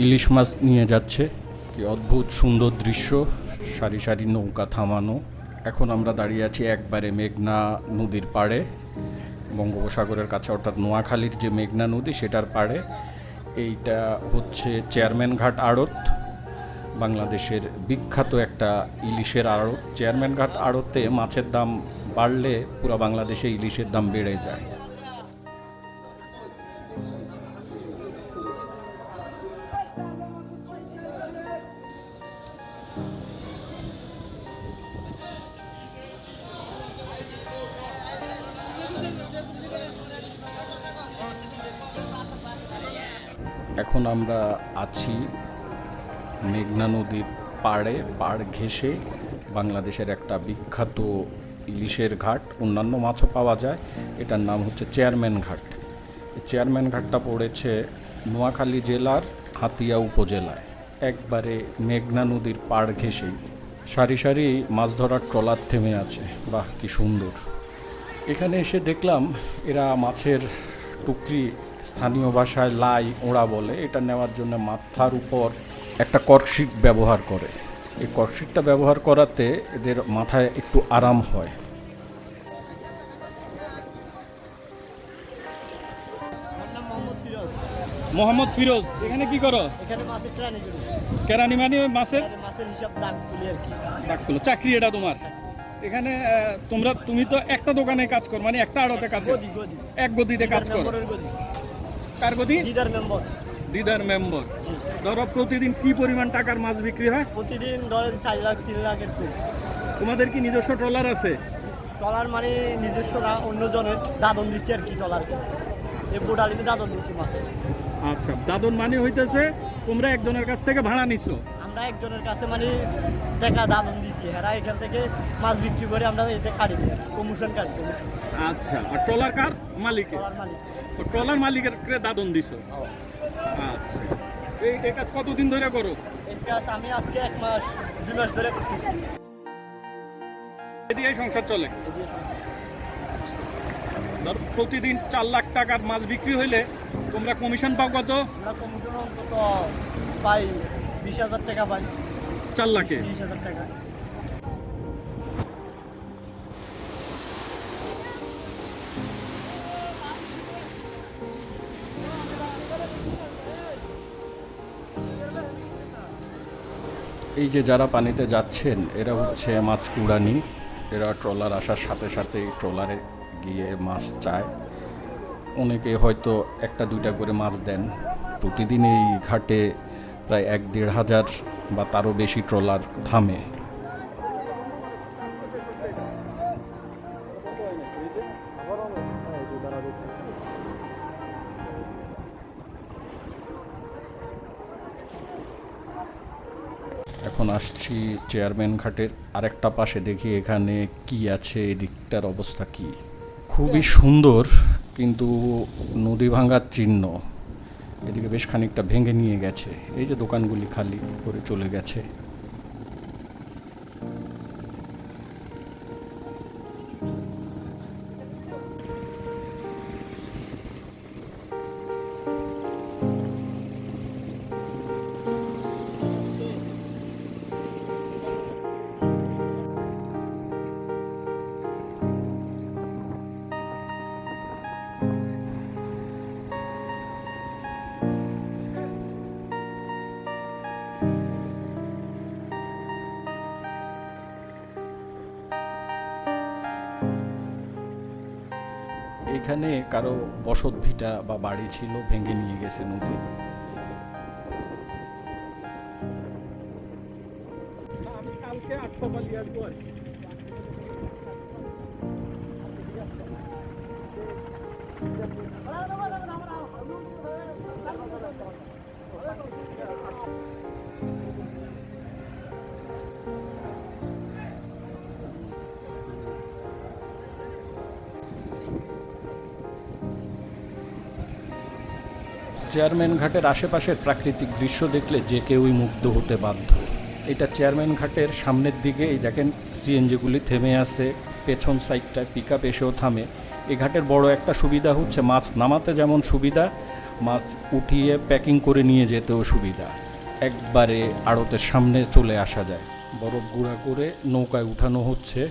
ইলিশ মাছ নিয়ে যাচ্ছে। কি অদ্ভুত সুন্দর দৃশ্য। সারি সারি নৌকা থামানো। এখন আমরা দাঁড়িয়ে আছি একবারে মেঘনা নদীর পাড়ে। বঙ্গোপসাগরের কাছে, অর্থাৎ নোয়াখালীর যে মেঘনা নদী, সেটার পাড়ে। এইটা হচ্ছে চেয়ারম্যান ঘাট আড়ত। বাংলাদেশের বিখ্যাত একটা ইলিশের আড়ত। চেয়ারম্যান ঘাট আড়তে মাছের দাম বাড়লে পুরো বাংলাদেশে ইলিশের দাম বেড়ে যায়। এখন আমরা আছি মেঘনা নদীর পাড়ে, পাড় ঘেঁষে বাংলাদেশের একটা বিখ্যাত ইলিশের ঘাট। অন্যান্য মাছও পাওয়া যায়। এটার নাম হচ্ছে চেয়ারম্যান ঘাট। চেয়ারম্যান ঘাটটা পড়েছে নোয়াখালী জেলার হাতিয়া উপজেলায়। একবারে মেঘনা নদীর পাড় ঘেঁষেই। সারি সারি মাছ ধরার ট্রলার থেমে আছে। বাহ, কি সুন্দর। এখানে এসে দেখলাম এরা মাছের টুকরি স্থানীয় ভাষায় লাই ওড়া বলে এটা নেওয়ার জন্য মাথার উপর একটা কর্কশিট ব্যবহার করে। এই কর্কশিটটা ব্যবহার করাতে এদের মাথায় একটু আরাম হয়। মোহাম্মদ ফিরোজ। এখানে কি করো? এখানে মাছের কেরানি করি কেরানি মানে ওই মাছের? মাছের হিসাব দাগ তুলি আর কি। ডাকগুলো চাকরি এটা তোমার? এখানে তোমরা তুমি তো একটা দোকানে কাজ করো মানে একটা আড়তে কাজ করো এক গদিতে কাজ করো। কার গদি লিডার মেম্বার। দিদার মেম্বার। ধরো প্রতিদিন কি পরিমাণ টাকার মাছ বিক্রি হয়? প্রতিদিন ধরেন চার লাখ তিন লাখের কম তোমাদের কি নিজস্ব ট্রলার আছে? টলার মানে নিজস্ব না অন্য জনের দাদন দিচ্ছি আর কি টলারকে এই বোটালিতে দাদন দিচ্ছি মাছের আচ্ছা দাদন মানে হইতেছে তোমরা একজনের কাছ থেকে ভাড়া নিছো। আমরা একজনের কাছে মানে টাকা দাদন দিছি এরা এখান থেকে মাছ বিক্রি করে আমরা এটা কাটি কমিশন কাটি আচ্ছা আর ট্রলার কার? মালিক। ট্রলার মালিকের দাদন দিছো? আচ্ছা। এই এই কাজ কতদিন ধরে করো? এই কাজ আমি আজকে এক মাস দুই মাস ধরে করতেছি। সংসার চলে? ধর প্রতিদিন চার লাখ টাকার মাছ বিক্রি হইলে তোমরা কমিশন পাও কত? আমরা কমিশন অন্তত পাই বিশ হাজার টাকা পাই। চার লাখে? বিশ হাজার টাকা। এই যে যারা পানিতে যাচ্ছেন, এরা হচ্ছে মাছ কুড়ানি। এরা ট্রলার আসার সাথে সাথেই ট্রলারে গিয়ে মাছ চায়। অনেকে হয়তো একটা, দুইটা করে মাছ দেন। প্রতিদিন এই ঘাটে প্রায় এক দেড় হাজার বা তারও বেশি ট্রলার থামে। এখন আসছি চেয়ারম্যান ঘাটের আরেকটা পাশে দেখি এখানে কি আছে এদিকটার দিকটার অবস্থা কি। খুবই সুন্দর কিন্তু নদী ভাঙার চিহ্ন। এদিকে বেশ খানিকটা ভেঙে নিয়ে গেছে। এই যে দোকানগুলি খালি করে চলে গেছে। এখানে কারও বসত ভিটা বা বাড়ি ছিল ভেঙে নিয়ে গেছে নদী। আমি কালকে চেয়ারম্যান ঘাটের আশেপাশের প্রাকৃতিক দৃশ্য দেখলে যে কেউই মুগ্ধ হতে বাধ্য। এটা চেয়ারম্যান ঘাটের সামনের দিকে এই দেখেন, সিএনজিগুলি থেমে আছে, পেছন সাইডটায় পিক আপ এসেও থামে। এই ঘাটের বড় একটা সুবিধা হচ্ছে মাছ নামাতে যেমন সুবিধা, মাছ উঠিয়ে প্যাকিং করে নিয়ে যেতেও সুবিধা। একবারে আড়তের সামনে চলে আসা যায়। বরফ গুঁড়া করে নৌকায় উঠানো হচ্ছে।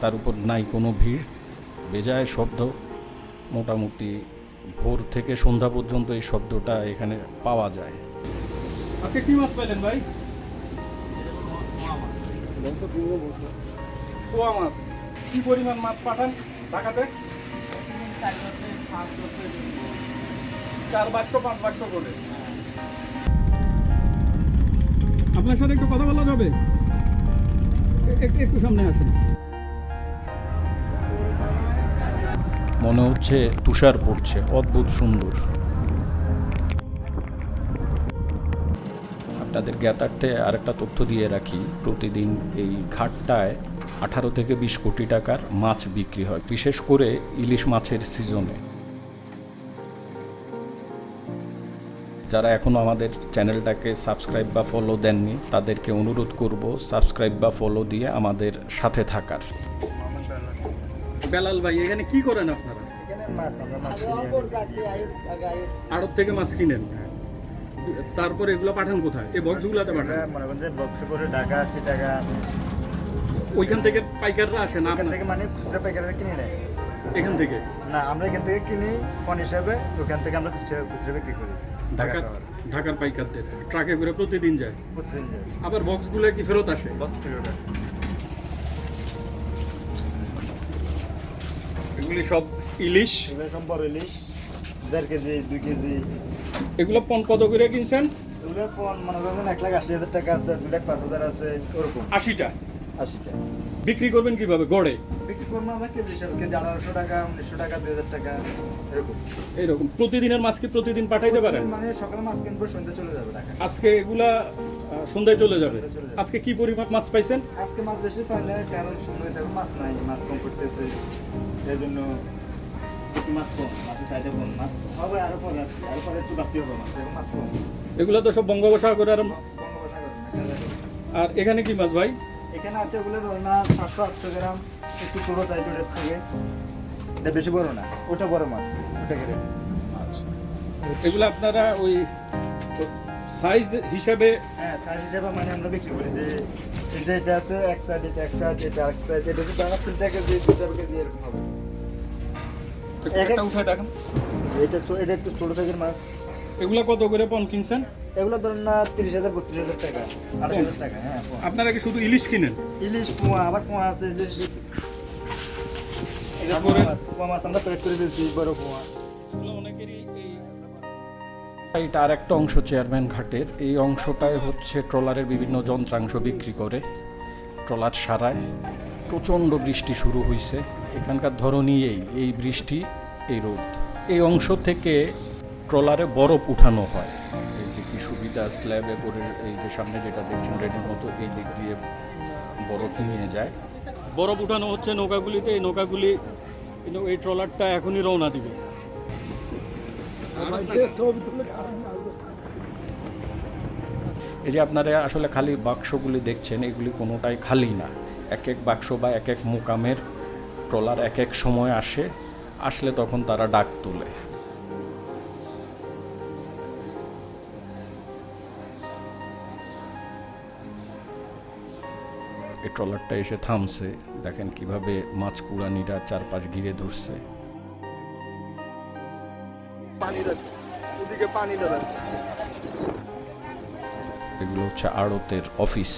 তার উপর নাই কোনো ভিড়। বেজায় শব্দ। মোটামুটি ভোর থেকে সন্ধ্যা পর্যন্ত এই শব্দটা এখানে পাওয়া যায়। আজকে কি মাছ পাইলেন ভাই? পোয়া মাছ। কি পরিমাণ মাছ পাঠান ঢাকাতে? চার বাক্স, পাঁচ বাক্স করে আপনার সাথে একটু কথা বলা যাবে? একটু সামনে আসেন। মনে হচ্ছে তুষার পড়ছে, অদ্ভুত সুন্দর। আপনাদের জ্ঞাতার্থে আরেকটা তথ্য দিয়ে রাখি, প্রতিদিন এই ঘাটটায় আঠারো থেকে বিশ কোটি টাকার মাছ বিক্রি হয়, বিশেষ করে ইলিশ মাছের সিজনে। যারা এখনও আমাদের চ্যানেলটাকে সাবস্ক্রাইব বা ফলো দেননি, তাদেরকে অনুরোধ করব সাবস্ক্রাইব বা ফলো দিয়ে আমাদের সাথে থাকার। বেলাল ভাই, এখানে কি করেন আপনারা? আড়ত থেকে মাছ কিনেন? তারপর এগুলো পাঠান কোথায়? এই বক্সগুলোতে পাঠান। মনে করেন যে বক্সে করে ঢাকা আশি টাকা ওইখান থেকে পাইকাররা আসে না এখান থেকে মানে খুচরা পাইকাররা কিনে নেয়। এখান থেকে? না আমরা এখান থেকে কিনি ফোন হিসাবে ওখান থেকে আমরা খুচরা খুচরা বিক্রি করি ঢাকা ঢাকার পাইকারদের। ট্রাকে করে প্রতিদিন যায়? প্রতিদিন যায়। আবার বক্সগুলো কি ফেরত আসে? বক্স থেকে ওটা এগুলি সব ইলিশ। এগুলো ইলিশ দেড় কেজি দুই কেজি। এগুলো পন কত করে কিনছেন? এগুলো ফোন মনে করেন এক লাখ আশি হাজার টাকা আছে দুই লাখ পাঁচ হাজার আছে ওরকম। আশিটা? আশিটা। বিক্রি করবেন কীভাবে? গড়ে? বিক্রি করব আমরা কেজি হিসাবে কেজি আঠারোশো টাকা উনিশশো টাকা দুই হাজার টাকা এরকম। এইরকম। প্রতিদিনের মাছ কি প্রতিদিন পাঠাইতে পারেন? মানে সকালে মাছ কিনবো সন্ধ্যা চলে যাবে ঢাকা আজকে এগুলা সন্ধ্যায় চলে যাবে? আজকে কি পরিমাণ মাছ পাইছেন? আজকে মাছ বেশি পাইলে কারণ সময় থাকবে মাছ নাই মাছ কম করতেছে এই জন্য মাছ কম মাছের সাইডে কম মাছ হবে আরও পরে আসবে, আরও পরে একটু বাড়তি হবে মাছ এখন মাছ কম এগুলো তো সব বঙ্গোপসাগর আর আর এখানে কি মাছ ভাই? এখানে আছে ওগুলো ধরো না সাতশো আটশো গ্রাম একটু ছোটো সাইজ ওটা থেকে। এটা বেশি বড় না ওটা বড় মাছ ওটা কেটে। এগুলো আপনারা ওই সাইজ হিসাবে হ্যাঁ সাইজ হিসাবে মানে আমরা বিক্রি করি যে এই যে এটা আছে এক সাইজ এটা এক সাইজ এটা এক সাইজ এটা দাঁড়া তিনটা কেজি দুটা কেজি এরকম হবে। একটা উঠে দেখেন। এটা এটা একটু ছোটো সাইজের মাছ। এগুলো কত করে পন কিনছেন? এগুলো ধরুন না তিরিশ হাজার বত্রিশ হাজার টাকা আড়াই হাজার টাকা হ্যাঁ আপনারা কি শুধু ইলিশ কিনেন? ইলিশ পোয়া আবার পোয়া আছে যে পোয়া মাছ, আমরা প্যাকেট করে দিয়েছি বড় পোয়া। অনেকেরই এটা আর একটা অংশ চেয়ারম্যান ঘাটের। এই অংশটায় হচ্ছে ট্রলারের বিভিন্ন যন্ত্রাংশ বিক্রি করে ট্রলার সারায়। প্রচণ্ড বৃষ্টি শুরু হয়েছে এখানকার ধরনই এই এই বৃষ্টি, এই রোদ। এই অংশ থেকে ট্রলারে বরফ উঠানো হয়। এই যে কি সুবিধা, স্ল্যাবে করে এই যে সামনে যেটা দেখছেন রেডির মতো এই দিক দিয়ে বরফ নিয়ে যায়। বরফ উঠানো হচ্ছে নৌকাগুলিতে, এই নৌকাগুলি, এই ট্রলারটা এখনই রওনা দিবে। এই যে আপনারা আসলে খালি বাক্সগুলি দেখছেন, এগুলি কোনোটাই খালি না। এক এক বাক্স বা এক এক মোকামের ট্রলার এক এক সময় আসে আসলে তখন তারা ডাক তুলে। এই ট্রলারটা এসে থামছে দেখেন কীভাবে মাছ কুড়ানিরা চারপাশ ঘিরে ধরছে। এগুলো হচ্ছে আড়তের অফিস।